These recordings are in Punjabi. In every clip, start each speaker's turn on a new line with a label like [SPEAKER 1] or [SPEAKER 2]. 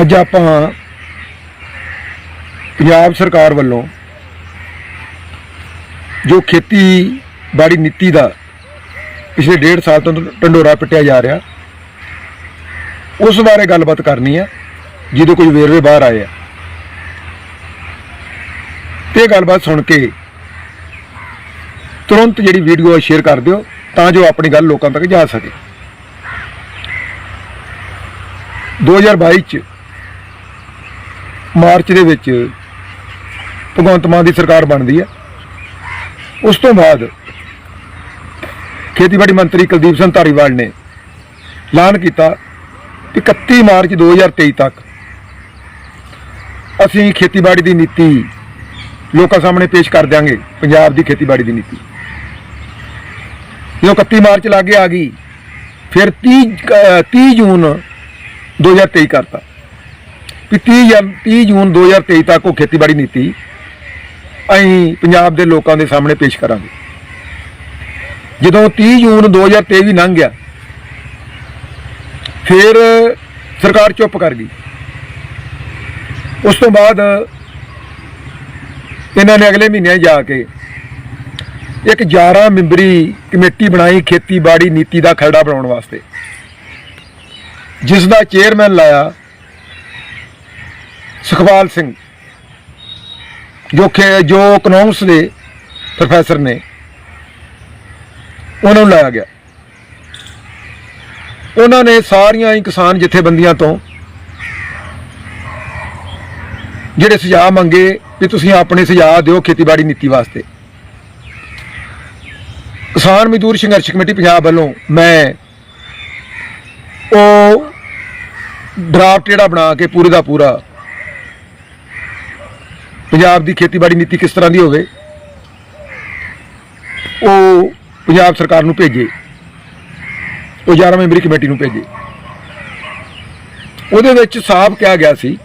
[SPEAKER 1] ਅੱਜ ਆਪਾਂ ਪੰਜਾਬ ਸਰਕਾਰ ਵੱਲੋਂ ਜੋ ਖੇਤੀਬਾੜੀ ਨੀਤੀ ਦਾ ਪਿਛਲੇ ਡੇਢ ਸਾਲ ਤੋਂ ਢੰਡੋਰਾ ਪਿੱਟਿਆ ਜਾ ਰਿਹਾ, ਉਸ ਬਾਰੇ ਗੱਲਬਾਤ ਕਰਨੀ ਆ ਜਿਹਦੇ ਕੋਈ ਵੇਰਵੇ ਬਾਹਰ ਆਏ ਆ। ਤੇ ਗੱਲਬਾਤ ਸੁਣ ਕੇ ਤੁਰੰਤ ਜਿਹੜੀ ਵੀਡੀਓ ਸ਼ੇਅਰ ਕਰ ਦਿਓ, ਤਾਂ ਜੋ ਆਪਣੀ ਗੱਲ ਲੋਕਾਂ ਤੱਕ ਜਾ ਸਕੇ। 2022 ਚ ਮਾਰਚ ਦੇ ਵਿੱਚ ਭਗਵੰਤ ਮਾਨ ਦੀ ਸਰਕਾਰ ਬਣਦੀ ਹੈ। ਉਸ ਤੋਂ ਬਾਅਦ ਖੇਤੀਬਾੜੀ ਮੰਤਰੀ ਕੁਲਦੀਪ ਸਿੰਘ ਧਾਰੀਵਾਲ ਨੇ ਐਲਾਨ ਕੀਤਾ ਕਿ 31 ਮਾਰਚ 2023 ਤੱਕ ਅਸੀਂ ਖੇਤੀਬਾੜੀ ਦੀ ਨੀਤੀ ਲੋਕਾਂ ਸਾਹਮਣੇ ਪੇਸ਼ ਕਰ ਦਿਆਂਗੇ, ਪੰਜਾਬ ਦੀ ਖੇਤੀਬਾੜੀ ਦੀ ਨੀਤੀ। ਜਦੋਂ 31 ਮਾਰਚ ਲਾਗੇ ਆ ਗਈ, ਫਿਰ 30 ਅਹ 30 ਜੂਨ 2023 ਕਰਤਾ। ਵੀ 30 ਜਨ 30 ਜੂਨ 2023 ਤੱਕ ਉਹ ਖੇਤੀਬਾੜੀ ਨੀਤੀ ਅਸੀਂ ਪੰਜਾਬ ਦੇ ਲੋਕਾਂ ਦੇ ਸਾਹਮਣੇ ਪੇਸ਼ ਕਰਾਂਗੇ। ਜਦੋਂ 30 ਜੂਨ 2023 ਵੀ ਲੰਘ ਗਿਆ, ਫਿਰ ਸਰਕਾਰ ਚੁੱਪ ਕਰ ਗਈ। ਉਸ ਤੋਂ ਬਾਅਦ ਇਹਨਾਂ ਨੇ ਅਗਲੇ ਮਹੀਨੇ ਜਾ ਕੇ ਇੱਕ 11 ਮੈਂਬਰੀ ਕਮੇਟੀ ਬਣਾਈ ਖੇਤੀਬਾੜੀ ਨੀਤੀ ਦਾ ਖਰੜਾ ਬਣਾਉਣ ਵਾਸਤੇ। ਜਿਸ ਦਾ ਚੇਅਰਮੈਨ ਲਾਇਆ ਸੁਖਪਾਲ ਸਿੰਘ, ਜੋ ਕਿ ਜੋ ਇਕਨੋਮਿਕਸ ਦੇ ਪ੍ਰੋਫੈਸਰ ਨੇ, ਉਹਨਾਂ ਨੂੰ ਲਾਇਆ ਗਿਆ। ਉਹਨਾਂ ਨੇ ਸਾਰੀਆਂ ਹੀ ਕਿਸਾਨ ਜਥੇਬੰਦੀਆਂ ਤੋਂ ਜਿਹੜੇ ਸੁਝਾਅ ਮੰਗੇ ਵੀ ਤੁਸੀਂ ਆਪਣੇ ਸੁਝਾਅ ਦਿਓ ਖੇਤੀਬਾੜੀ ਨੀਤੀ ਵਾਸਤੇ। ਕਿਸਾਨ ਮਜ਼ਦੂਰ ਸੰਘਰਸ਼ ਕਮੇਟੀ ਪੰਜਾਬ ਵੱਲੋਂ ਮੈਂ ਉਹ ਡਰਾਫਟ ਜਿਹੜਾ ਬਣਾ ਕੇ ਪੂਰੇ ਦਾ ਪੂਰਾ ਪੰਜਾਬ ਦੀ ਖੇਤੀਬਾੜੀ ਨੀਤੀ ਕਿਸ ਤਰ੍ਹਾਂ ਦੀ ਹੋਵੇ, ਉਹ ਪੰਜਾਬ ਸਰਕਾਰ ਨੂੰ ਭੇਜੇ, ਉਹ 11 ਮੈਂਬਰੀ ਕਮੇਟੀ ਨੂੰ ਭੇਜੇ। ਉਹਦੇ ਵਿੱਚ ਸਾਫ਼ ਕਿਹਾ ਗਿਆ ਸੀ,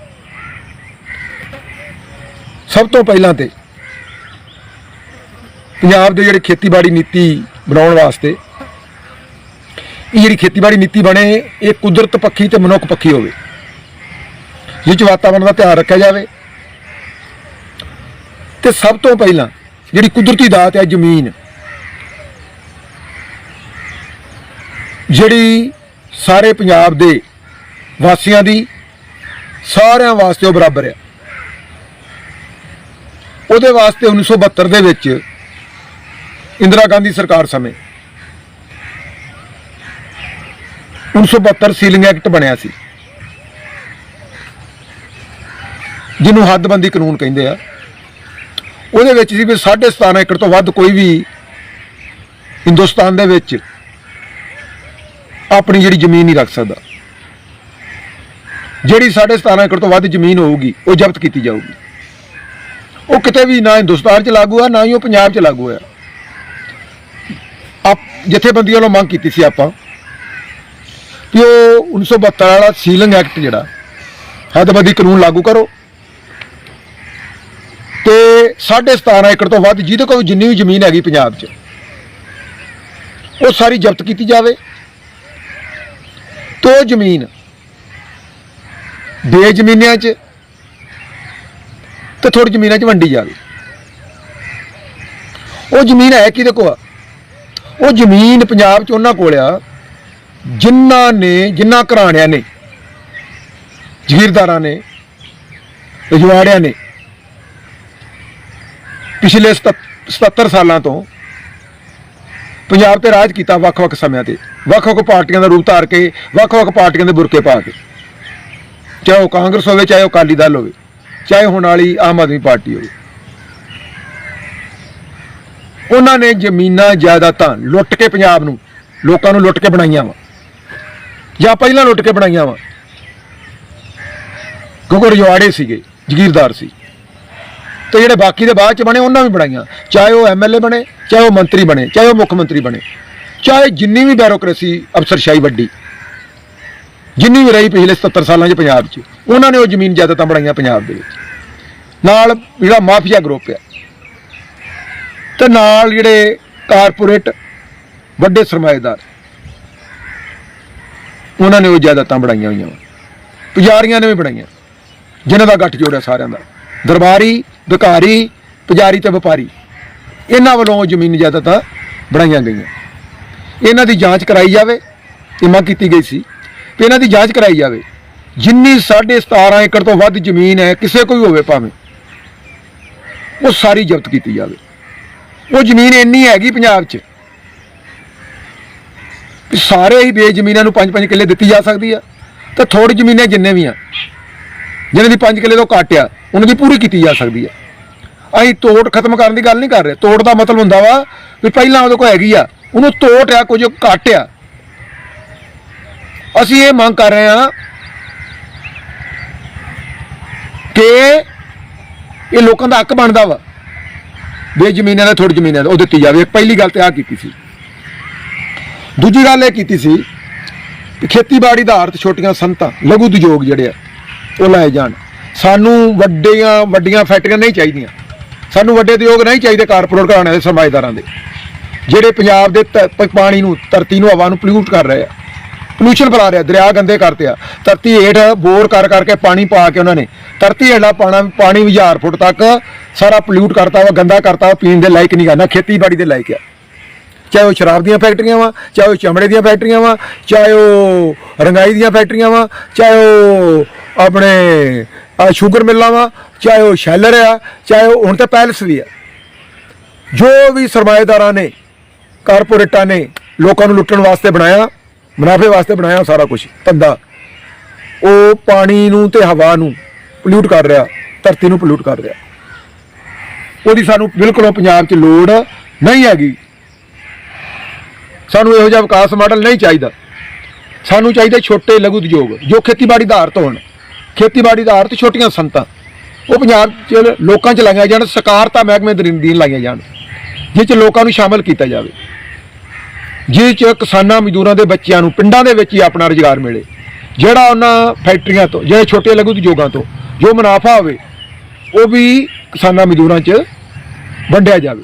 [SPEAKER 1] ਸਭ ਤੋਂ ਪਹਿਲਾਂ ਤੇ ਪੰਜਾਬ ਦੇ ਜਿਹੜੇ ਖੇਤੀਬਾੜੀ ਨੀਤੀ ਬਣਾਉਣ ਵਾਸਤੇ, ਇਹ ਜਿਹੜੀ ਖੇਤੀਬਾੜੀ ਨੀਤੀ ਬਣੇ, ਇਹ ਕੁਦਰਤ ਪੱਖੀ ਤੇ ਮਨੁੱਖ ਪੱਖੀ ਹੋਵੇ ਜਿਸ 'ਚ ਵਾਤਾਵਰਣ ਦਾ ਧਿਆਨ ਰੱਖਿਆ ਜਾਵੇ ਤੇ ਸਭ ਤੋਂ ਪਹਿਲਾਂ ਜਿਹੜੀ ਕੁਦਰਤੀ ਦਾਤ ਹੈ ਜ਼ਮੀਨ, ਜਿਹੜੀ ਸਾਰੇ ਪੰਜਾਬ ਦੇ ਵਾਸੀਆਂ ਦੀ ਸਾਰਿਆਂ ਵਾਸਤੇ ਉਹ ਬਰਾਬਰ ਹੈ। ਉਹਦੇ ਵਾਸਤੇ 1972 ਦੇ ਵਿੱਚ ਇੰਦਰਾ ਗਾਂਧੀ ਸਰਕਾਰ ਸਮੇਂ 1972 ਸੀਲਿੰਗ ਐਕਟ ਬਣਿਆ ਸੀ, ਜਿਹਨੂੰ ਹੱਦਬੰਦੀ ਕਾਨੂੰਨ ਕਹਿੰਦੇ ਆ। ਉਹਦੇ ਵਿੱਚ ਸੀ ਵੀ 17.5 ਏਕੜ ਤੋਂ ਵੱਧ ਕੋਈ ਵੀ ਹਿੰਦੁਸਤਾਨ ਦੇ ਵਿੱਚ ਆਪਣੀ ਜਿਹੜੀ ਜ਼ਮੀਨ ਨਹੀਂ ਰੱਖ ਸਕਦਾ। ਜਿਹੜੀ 17.5 ਏਕੜ ਤੋਂ ਵੱਧ ਜ਼ਮੀਨ ਹੋਊਗੀ, ਉਹ ਜ਼ਬਤ ਕੀਤੀ ਜਾਊਗੀ। ਉਹ ਕਿਤੇ ਵੀ ਨਾ ਹਿੰਦੁਸਤਾਨ 'ਚ ਲਾਗੂ ਆ, ਨਾ ਹੀ ਉਹ ਪੰਜਾਬ 'ਚ ਲਾਗੂ ਆ ਆਪ ਜਥੇਬੰਦੀਆਂ ਵੱਲੋਂ ਮੰਗ ਕੀਤੀ ਸੀ ਆਪਾਂ ਕਿ ਉਹ 1972 ਵਾਲਾ ਸੀਲਿੰਗ ਐਕਟ ਜਿਹੜਾ, ਹੱਦਬੰਦੀ ਕਾਨੂੰਨ ਲਾਗੂ ਕਰੋ। 17.5 ਏਕੜ ਤੋਂ ਵੱਧ, ਜਿਹਦੇ ਕੋਲ ਜਿੰਨੀ ਵੀ ਜ਼ਮੀਨ ਹੈਗੀ ਪੰਜਾਬ 'ਚ, ਉਹ ਸਾਰੀ ਜ਼ਬਤ ਕੀਤੀ ਜਾਵੇ ਤੋ ਜ਼ਮੀਨ ਬੇਜ਼ਮੀਨਿਆਂ 'ਚ ਤੇ ਥੋੜੀ ਜ਼ਮੀਨਾਂ 'ਚ ਵੰਡੀ ਜਾਵੇ ਉਹ ਜ਼ਮੀਨ ਹੈ ਕਿਹਦੇ ਕੋਲ ਆ? ਉਹ ਜ਼ਮੀਨ ਪੰਜਾਬ 'ਚ ਉਹਨਾਂ ਕੋਲ ਆ, ਜਿਨ੍ਹਾਂ ਨੇ, ਜਿਨ੍ਹਾਂ ਘਰਾਣਿਆਂ ਨੇ, ਜ਼ਗੀਰਦਾਰਾਂ ਨੇ, ਰਜਵਾੜਿਆਂ ਨੇ ਪਿਛਲੇ 77 ਸਾਲਾਂ ਤੋਂ ਪੰਜਾਬ ਤੇ ਰਾਜ ਕੀਤਾ ਵੱਖ-ਵੱਖ ਸਮਿਆਂ ਤੇ। ਵੱਖ-ਵੱਖ ਪਾਰਟੀਆਂ ਦਾ ਰੂਪ ਧਾਰ ਕੇ, ਵੱਖ-ਵੱਖ ਪਾਰਟੀਆਂ ਦੇ ਬੁਰਕੇ ਪਾ ਕੇ। ਚਾਹੇ ਉਹ ਕਾਂਗਰਸ ਹੋਵੇ, ਚਾਹੇ ਉਹ ਅਕਾਲੀ ਦਲ ਹੋਵੇ, ਚਾਹੇ ਹੁਣ ਵਾਲੀ ਆਮ ਆਦਮੀ ਪਾਰਟੀ ਹੋਵੇ। ਉਹਨਾਂ ਨੇ ਜ਼ਮੀਨਾਂ ਜਾਇਦਾਦਾਂ ਲੁੱਟ ਕੇ ਪੰਜਾਬ ਨੂੰ, ਲੋਕਾਂ ਨੂੰ ਲੁੱਟ ਕੇ ਬਣਾਈਆਂ ਵਾ। ਜਾਂ ਪਹਿਲਾਂ ਲੁੱਟ ਕੇ ਬਣਾਈਆਂ ਵਾ। ਕਿਉਂਕਿ ਰਜਵਾੜੇ ਸੀਗੇ, ਜ਼ਗੀਰਦਾਰ ਸੀ। ਤੇ ਜਿਹੜੇ ਬਾਕੀ ਦੇ ਬਾਅਦ ਚ ਬਣੇ, ਉਹਨਾਂ ਵੀ ਬਣਾਈਆਂ। ਚਾਹੇ ਉਹ ਐਮਐਲਏ ਬਣੇ, ਚਾਹੇ ਉਹ ਮੰਤਰੀ ਬਣੇ, ਚਾਹੇ ਉਹ ਮੁੱਖ ਮੰਤਰੀ ਬਣੇ। ਚਾਹੇ ਜਿੰਨੀ ਵੀ ਬਿਊਰੋਕ੍ਰੇਸੀ ਅਫਸਰਸ਼ਾਹੀ ਵੱਡੀ, ਜਿੰਨੀ ਵੀ ਰਹੀ ਪਿਛਲੇ 77 ਸਾਲਾਂ 'ਚ ਪੰਜਾਬ 'ਚ, ਉਹਨਾਂ ਨੇ ਉਹ ਜ਼ਮੀਨ ਜਾਇਦਾਦਾਂ ਬਣਾਈਆਂ ਪੰਜਾਬ ਦੇ ਵਿੱਚ। ਨਾਲ ਜਿਹੜਾ ਮਾਫੀਆ ਗਰੁੱਪ ਆ, ਤੇ ਨਾਲ ਜਿਹੜੇ ਕਾਰਪੋਰੇਟ ਵੱਡੇ ਸਰਮਾਏਦਾਰ, ਉਹਨਾਂ ਨੇ ਉਹ ਜਾਇਦਾਦਾਂ ਬਣਾਈਆਂ ਹੋਈਆਂ। ਪੁਜਾਰੀਆਂ ਨੇ ਵੀ ਬਣਾਈਆਂ। ਜਿਨ੍ਹਾਂ ਦਾ ਗੱਠ ਜੋੜਿਆ ਸਾਰਿਆਂ ਦਾ। ਦਰਬਾਰੀ ਵਿਕਾਰੀ ਪੁਜਾਰੀ ਤੇ ਵਪਾਰੀ। ਇਹਨਾਂ ਵੱਲੋਂ ਜ਼ਮੀਨ ਜਾਇਦਾਦਾਂ ਬਣਾਈਆਂ ਗਈਆਂ। ਇਹਨਾਂ ਦੀ ਜਾਂਚ ਕਰਾਈ ਜਾਵੇ, ਇਹ ਮੰਗ ਕੀਤੀ ਗਈ ਸੀ ਕਿ ਇਹਨਾਂ ਦੀ ਜਾਂਚ ਕਰਾਈ ਜਾਵੇ। ਜਿੰਨੀ 17.5 ਏਕੜ ਤੋਂ ਵੱਧ ਜ਼ਮੀਨ ਹੈ, ਕਿਸੇ ਕੋਈ ਹੋਵੇ ਭਾਵੇਂ, ਉਹ ਸਾਰੀ ਜ਼ਬਤ ਕੀਤੀ ਜਾਵੇ। ਉਹ ਜ਼ਮੀਨ ਇੰਨੀ ਹੈਗੀ ਪੰਜਾਬ 'ਚ ਕਿ ਸਾਰੇ ਹੀ ਬੇਜ਼ਮੀਨਾਂ ਨੂੰ 5-5 ਕਿੱਲੇ ਦਿੱਤੀ ਜਾ ਸਕਦੀ ਆ। ਤਾਂ ਥੋੜੀ ਜ਼ਮੀਨਾਂ ਜਿੰਨੇ ਵੀ ਆ ਜਿਹਨਾਂ ਦੀ 5 ਕਿੱਲੇ ਤੋਂ ਘੱਟ ਆ, ਉਹਨਾਂ ਦੀ ਪੂਰੀ ਕੀਤੀ ਜਾ ਸਕਦੀ ਆ। ਅਸੀਂ ਤੋੜ ਖਤਮ ਕਰਨ ਦੀ ਗੱਲ ਨਹੀਂ ਕਰ ਰਹੇ। ਤੋੜ ਦਾ ਮਤਲਬ ਹੁੰਦਾ ਵਾ ਵੀ ਪਹਿਲਾਂ ਉਹਦੇ ਕੋਲ ਹੈਗੀ ਆ, ਉਹਨੂੰ ਤੋੜ ਆ, ਕੁਝ ਘੱਟ ਆ। ਅਸੀਂ ਇਹ ਮੰਗ ਕਰ ਰਹੇ ਹਾਂ ਕਿ ਇਹ ਲੋਕਾਂ ਦਾ ਹੱਕ ਬਣਦਾ ਵਾ ਬੇਜ਼ਮੀਨਾਂ ਦਾ ਥੋੜੀ ਜ਼ਮੀਨਾਂ ਦਾ ਉਹ ਦਿੱਤੀ ਜਾਵੇ। ਪਹਿਲੀ ਗੱਲ ਤੇ ਆ ਕੀਤੀ ਸੀ। ਦੂਜੀ ਗੱਲ ਇਹ ਕੀਤੀ ਸੀ ਕਿ ਖੇਤੀਬਾੜੀ ਦਾ ਅਰਥ ਛੋਟੀਆਂ ਸੰਤਾਂ, ਲਘੂ ਉਦਯੋਗ ਜਿਹੜੇ ਆ ਉਹ ਲਾਏ ਜਾਣ। ਸਾਨੂੰ ਵੱਡੀਆਂ ਵੱਡੀਆਂ ਫੈਕਟਰੀਆਂ ਨਹੀਂ ਚਾਹੀਦੀਆਂ। ਸਾਨੂੰ ਵੱਡੇ ਉਦਯੋਗ ਨਹੀਂ ਚਾਹੀਦੇ ਕਾਰਪੋਰੇਟ ਘਰਾਣਿਆਂ ਦੇ, ਸਰਮਾਏਦਾਰਾਂ ਦੇ। ਜਿਹੜੇ ਪੰਜਾਬ ਦੇ ਧ- ਪ- ਪਾਣੀ ਨੂੰ, ਧਰਤੀ ਨੂੰ, ਹਵਾ ਨੂੰ ਪੋਲਿਊਟ ਕਰ ਰਹੇ ਆ। ਪੋਲੂਸ਼ਨ ਫੈਲਾ ਰਿਹਾ, ਦਰਿਆ ਗੰਦੇ ਕਰਤੇ ਆ। ਧਰਤੀ ਹੇਠ ਬੋਰ ਕਰ, ਕਰਕੇ ਪਾਣੀ ਪਾ ਕੇ ਉਹਨਾਂ ਨੇ। ਧਰਤੀ ਹੇਠਲਾ ਪਾਣਾ, ਪਾਣੀ ਵੀ 1000 ਫੁੱਟ ਤੱਕ ਸਾਰਾ ਪੋਲਿਊਟ ਕਰਤਾ ਵਾ, ਗੰਦਾ ਕਰਤਾ ਵਾ, ਪੀਣ ਦੇ ਲਾਇਕ ਨਹੀਂ ਕਰਨਾ, ਖੇਤੀਬਾੜੀ ਦੇ ਲਾਇਕ ਆ। ਚਾਹੇ ਉਹ ਸ਼ਰਾਬ ਦੀਆਂ ਫੈਕਟਰੀਆਂ ਵਾ, ਚਾਹੇ ਉਹ ਚਮੜੇ ਦੀਆਂ ਫੈਕਟਰੀਆਂ ਵਾ, ਚਾਹੇ ਉਹ ਰੰਗਾਈ ਦੀਆਂ ਫੈਕਟਰੀਆਂ ਵਾ, ਚਾਹੇ ਉਹ ਆਪਣੇ ਆਹ ਸ਼ੂਗਰ ਮਿੱਲਾਂ ਵਾ, ਚਾਹੇ ਉਹ ਸ਼ੈਲਰ ਆ, ਚਾਹੇ ਉਹ ਹੁਣ ਤਾਂ ਪੈਲਸ ਵੀ ਆ। ਜੋ ਵੀ ਸਰਮਾਏਦਾਰਾਂ ਨੇ, ਕਾਰਪੋਰੇਟਾਂ ਨੇ ਲੋਕਾਂ ਨੂੰ ਲੁੱਟਣ ਵਾਸਤੇ ਬਣਾਇਆ, ਮੁਨਾਫੇ ਵਾਸਤੇ ਬਣਾਇਆ ਸਾਰਾ ਕੁਝ ਧੰਦਾ, ਉਹ ਪਾਣੀ ਨੂੰ ਤੇ ਹਵਾ ਨੂੰ ਪੋਲਿਊਟ ਕਰ ਰਿਹਾ, ਧਰਤੀ ਨੂੰ ਪੋਲਿਊਟ ਕਰ ਰਿਹਾ। ਉਹਦੀ ਸਾਨੂੰ ਬਿਲਕੁਲ ਉਹ ਪੰਜਾਬ 'ਚ ਲੋੜ ਨਹੀਂ ਹੈਗੀ। ਸਾਨੂੰ ਇਹੋ ਜਿਹਾ ਵਿਕਾਸ ਮਾਡਲ ਨਹੀਂ ਚਾਹੀਦਾ। ਸਾਨੂੰ ਚਾਹੀਦੇ ਛੋਟੇ ਲਘੂ ਉਦਯੋਗ, ਜੋ ਖੇਤੀਬਾੜੀ ਦਾ ਆਧਾਰਿਤ ਹੋਣ। ਖੇਤੀਬਾੜੀ ਦਾ ਆਧਾਰਿਤ ਛੋਟੀਆਂ ਸੰਤਾਂ। ਉਹ ਪੰਜਾਬ 'ਚ ਲੋਕਾਂ 'ਚ ਲਾਈਆਂ ਜਾਣ ਸਕਾਰਤਾ ਮਹਿਕਮੇ ਦੇ ਅਧੀਨ ਲਾਈਆਂ ਜਾਣ ਜਿਸ 'ਚ ਲੋਕਾਂ ਨੂੰ ਸ਼ਾਮਲ ਕੀਤਾ ਜਾਵੇ। ਜਿਸ 'ਚ ਕਿਸਾਨਾਂ, ਮਜ਼ਦੂਰਾਂ ਦੇ ਬੱਚਿਆਂ ਨੂੰ ਪਿੰਡਾਂ ਦੇ ਵਿੱਚ ਹੀ ਆਪਣਾ ਰੁਜ਼ਗਾਰ ਮਿਲੇ, ਜਿਹੜਾ ਉਹਨਾਂ ਫੈਕਟਰੀਆਂ ਤੋਂ, ਜਿਹੜੇ ਛੋਟੇ ਲਘੂ ਉਦਯੋਗਾਂ ਤੋਂ ਜੋ ਮੁਨਾਫਾ ਹੋਵੇ, ਉਹ ਵੀ ਕਿਸਾਨਾਂ, ਮਜ਼ਦੂਰਾਂ 'ਚ ਵੰਡਿਆ ਜਾਵੇ।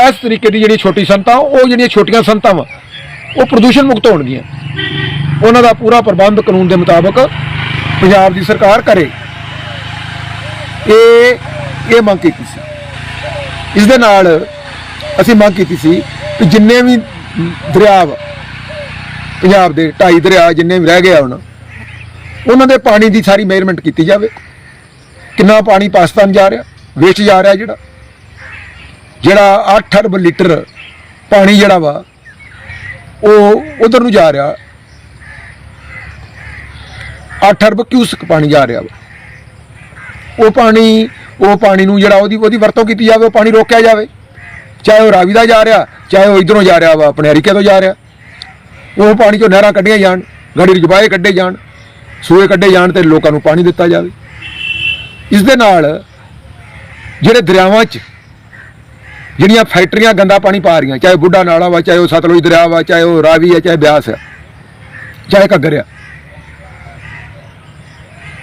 [SPEAKER 1] ਇਸ ਤਰੀਕੇ ਦੀ ਜਿਹੜੀ ਛੋਟੀ ਸੰਤਾਂ, ਉਹ ਜਿਹੜੀਆਂ ਛੋਟੀਆਂ ਸੰਤਾਂ ਵਾ, ਉਹ ਪ੍ਰਦੂਸ਼ਣ ਮੁਕਤ ਹੋਣਗੀਆਂ। ਉਹਨਾਂ ਦਾ ਪੂਰਾ ਪ੍ਰਬੰਧ ਕਾਨੂੰਨ ਦੇ ਮੁਤਾਬਕ ਪੰਜਾਬ ਦੀ ਸਰਕਾਰ ਕਰੇ। ਇਹ ਇਹ ਮੰਗ ਕੀਤੀ ਸੀ। ਇਸ ਦੇ ਨਾਲ ਅਸੀਂ ਮੰਗ ਕੀਤੀ ਸੀ ਕਿ ਜਿੰਨੇ ਵੀ ਦਰਿਆ ਵਾ, ਪੰਜਾਬ ਦੇ ਢਾਈ ਦਰਿਆ ਜਿੰਨੇ ਵੀ ਰਹਿ ਗਏ ਹੁਣ, ਉਹਨਾਂ ਦੇ ਪਾਣੀ ਦੀ ਸਾਰੀ ਮੇਜਰਮੈਂਟ ਕੀਤੀ ਜਾਵੇ। ਕਿੰਨਾ ਪਾਣੀ ਪਾਕਿਸਤਾਨ ਜਾ ਰਿਹਾ ਵੇਸਟ ਜਾ ਰਿਹਾ ਜਿਹੜਾ। ਜਿਹੜਾ 8 ਅਰਬ ਲੀਟਰ ਪਾਣੀ ਜਿਹੜਾ ਵਾ, ਉਹ ਉਧਰ ਨੂੰ ਜਾ ਰਿਹਾ। 8 ਅਰਬ ਕਿਊਸਕ ਪਾਣੀ ਜਾ ਰਿਹਾ ਵਾ। ਉਹ ਪਾਣੀ ਉਹ ਪਾਣੀ ਨੂੰ ਜਿਹੜਾ ਉਹਦੀ ਉਹਦੀ ਵਰਤੋਂ ਕੀਤੀ ਜਾਵੇ, ਉਹ ਪਾਣੀ ਰੋਕਿਆ ਜਾਵੇ। ਚਾਹੇ ਉਹ ਰਾਵੀ ਦਾ ਜਾ ਰਿਹਾ, ਚਾਹੇ ਉਹ ਇਧਰੋਂ ਜਾ ਰਿਹਾ ਵਾ, ਆਪਣੇ ਹਰੀਕੇ ਤੋਂ ਜਾ ਰਿਹਾ। ਉਹ ਪਾਣੀ ਚੋਂ ਨਹਿਰਾਂ ਕੱਢੀਆਂ ਜਾਣ ਗੜੀ ਰਜਵਾਏ ਕੱਢੇ ਜਾਣ, ਸੂਏ ਕੱਢੇ ਜਾਣ ਤੇ ਲੋਕਾਂ ਨੂੰ ਪਾਣੀ ਦਿੱਤਾ ਜਾਵੇ। ਇਸ ਦੇ ਨਾਲ ਜਿਹੜੇ ਦਰਿਆਵਾਂ 'ਚ ਜਿਹੜੀਆਂ ਫੈਕਟਰੀਆਂ ਗੰਦਾ ਪਾਣੀ ਪਾ ਰਹੀਆਂ, ਚਾਹੇ ਬੁੱਢਾ ਨਾਲਾ ਵਾ, ਚਾਹੇ ਉਹ ਸਤਲੁਜ ਦਰਿਆ ਵਾ, ਚਾਹੇ ਉਹ ਰਾਵੀ ਹੈ ਚਾਹੇ ਬਿਆਸ ਹੈ ਚਾਹੇ ਘੱਗਰ ਆ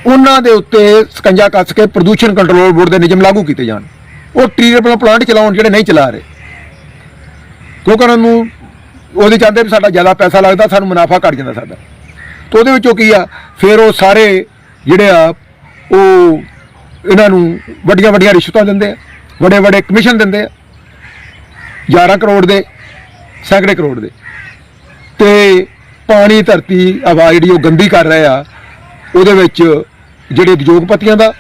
[SPEAKER 1] ਉਹਨਾਂ ਦੇ ਉੱਤੇ ਸਕੰਜਾ ਕੱਸ ਕੇ ਪ੍ਰਦੂਸ਼ਣ ਕੰਟਰੋਲ ਬੋਰਡ ਦੇ ਨਿਯਮ ਲਾਗੂ ਕੀਤੇ ਜਾਣ। ਉਹ ਟ੍ਰੀਟਮੈਂਟ ਪਲਾਂਟ ਚਲਾਉਣ ਜਿਹੜੇ ਨਹੀਂ ਚਲਾ ਰਹੇ। ਕਿਉਂਕਿ ਉਹਨਾਂ ਨੂੰ ਉਹਦੇ ਚਾਹੁੰਦੇ ਵੀ ਸਾਡਾ ਜ਼ਿਆਦਾ ਪੈਸਾ ਲੱਗਦਾ, ਸਾਨੂੰ ਮੁਨਾਫਾ ਘਟ ਜਾਂਦਾ ਸਾਡਾ। ਤੇ ਉਹਦੇ ਵਿੱਚੋਂ ਕੀ ਆ, ਫਿਰ ਉਹ ਸਾਰੇ ਜਿਹੜੇ ਆ, ਉਹ ਇਹਨਾਂ ਨੂੰ ਵੱਡੀਆਂ ਵੱਡੀਆਂ ਰਿਸ਼ਵਤਾਂ ਦਿੰਦੇ ਆ ਵੱਡੇ ਵੱਡੇ ਕਮਿਸ਼ਨ ਦਿੰਦੇ ਆ 11 ਕਰੋੜ ਦੇ, ਸੈਂਕੜੇ ਕਰੋੜ ਦੇ। ਤੇ ਪਾਣੀ ਧਰਤੀ ਹਵਾ ਜਿਹੜੀ ਉਹ ਗੰਦੀ ਕਰ ਰਹੇ ਆ, ਉਹਦੇ ਵਿੱਚ ਜਿਹੜੇ ਉਦਯੋਗਪਤੀਆਂ ਦਾ,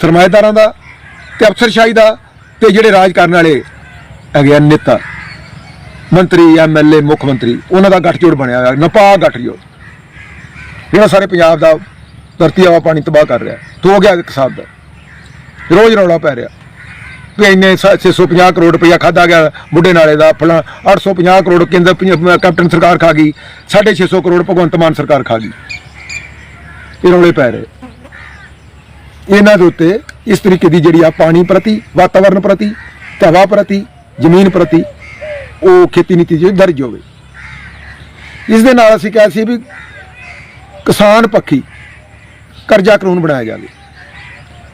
[SPEAKER 1] ਸਰਮਾਏਦਾਰਾਂ ਦਾ ਤੇ ਅਫਸਰਸ਼ਾਹੀ ਦਾ ਤੇ ਜਿਹੜੇ ਰਾਜ ਕਰਨ ਵਾਲੇ ਹੈਗੇ ਆ ਨੇਤਾ। ਮੰਤਰੀ ਐਮਐਲਏ ਮੁੱਖ ਮੰਤਰੀ, ਉਹਨਾਂ ਦਾ ਗੱਠਜੋੜ ਬਣਿਆ ਹੋਇਆ ਨਪਾ ਗੱਠਜੋੜ। ਜਿਹੜਾ ਸਾਰੇ ਪੰਜਾਬ ਦਾ ਧਰਤੀ ਆਵਾ ਪਾਣੀ ਤਬਾਹ ਕਰ ਰਿਹਾ, ਤੋ ਹੋ ਗਿਆ ਇੱਕ ਹਿਸਾਬ ਦਾ। ਰੋਜ਼ ਰੌਲਾ ਪੈ ਰਿਹਾ। ਵੀ ਇੰਨੇ ਸ- 650 ਕਰੋੜ ਰੁਪਇਆ ਖਾਦਾ ਗਿਆ ਬੁੱਢੇ ਨਾਲੇ ਦਾ, ਫਲਾਂ 850 ਕਰੋੜ ਕੇਂਦਰ ਪੰਜ- ਕੈਪਟਨ ਸਰਕਾਰ ਖਾ ਗਈ 650 ਕਰੋੜ ਭਗਵੰਤ ਮਾਨ ਸਰਕਾਰ ਖਾ ਗਈ। ਇਹ ਰੌਲੇ ਪੈ ਰਹੇ। ਇਹਨਾਂ ਦੇ ਉੱਤੇ ਇਸ ਤਰੀਕੇ ਦੀ ਜਿਹੜੀ ਆ ਪਾਣੀ ਪ੍ਰਤੀ ਵਾਤਾਵਰਣ ਪ੍ਰਤੀ ਤੇ ਹਵਾ ਪ੍ਰਤੀ, ਜ਼ਮੀਨ ਪ੍ਰਤੀ ਉਹ ਖੇਤੀ ਨੀਤੀ ਜਿਹੜੀ ਦਰਜ ਹੋਵੇ ਇਸ ਦੇ ਨਾਲ ਅਸੀਂ ਕਿਹਾ ਸੀ ਵੀ ਕਿਸਾਨ ਪੱਖੀ ਕਰਜ਼ਾ ਕਾਨੂੰਨ ਬਣਾਇਆ ਜਾਵੇ